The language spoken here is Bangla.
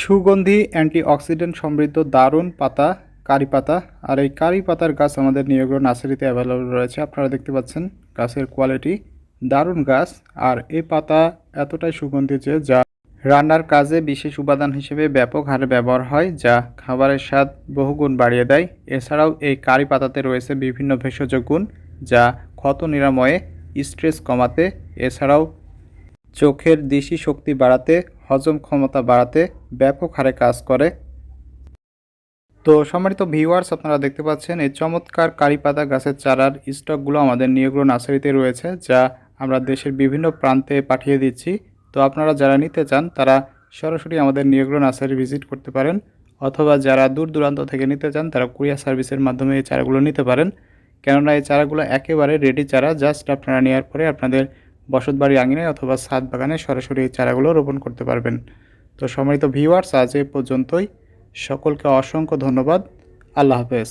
সুগন্ধি অ্যান্টিঅক্সিডেন্ট সমৃদ্ধ দারুণ পাতা, কারি পাতা। আর এই কারি পাতার গাছ আমাদের নিয়োগ্র নার্সারিতে অ্যাভেলেবল রয়েছে। আপনারা দেখতে পাচ্ছেন গাছের কোয়ালিটি দারুণ গাছ। আর এই পাতা এতটাই সুগন্ধি যে যা রান্নার কাজে বিশেষ উপাদান হিসেবে ব্যাপক হারে ব্যবহার হয়, যা খাবারের স্বাদ বহুগুণ বাড়িয়ে দেয়। এছাড়াও এই কারি পাতাতে রয়েছে বিভিন্ন ভেষজ গুণ, যা ক্ষত নিরাময়ে স্ট্রেস কমাতে, এছাড়াও চোখের দৃষ্টি শক্তি বাড়াতে, হজম ক্ষমতা বাড়াতে ব্যাপক হারে কাজ করে। তো সম্মানিত ভিউয়ার্স, আপনারা দেখতে পাচ্ছেন এই চমৎকার কারিপাতা গাছের চারার স্টকগুলো আমাদের নিয়োগ্র নার্সারিতে রয়েছে, যা আমরা দেশের বিভিন্ন প্রান্তে পাঠিয়ে দিচ্ছি। তো আপনারা যারা নিতে চান, তারা সরাসরি আমাদের নিয়োগ্র নার্সারি ভিজিট করতে পারেন, অথবা যারা দূর দূরান্ত থেকে নিতে চান, তারা কুরিয়ার সার্ভিসের মাধ্যমে এই চারাগুলো নিতে পারেন। কেননা এই চারাগুলো একেবারে রেডি চারা, জাস্ট আপনারা নেওয়ার পরে আপনাদের বসতবাড়ি আঙিনায় অথবা ছাদ বাগানে সরাসরি এই চারাগুলো রোপণ করতে পারবেন। তো সম্মানিত ভিউয়ার্স আজ এ পর্যন্তই। সকলকে অসংখ্য ধন্যবাদ। আল্লাহ হাফেজ।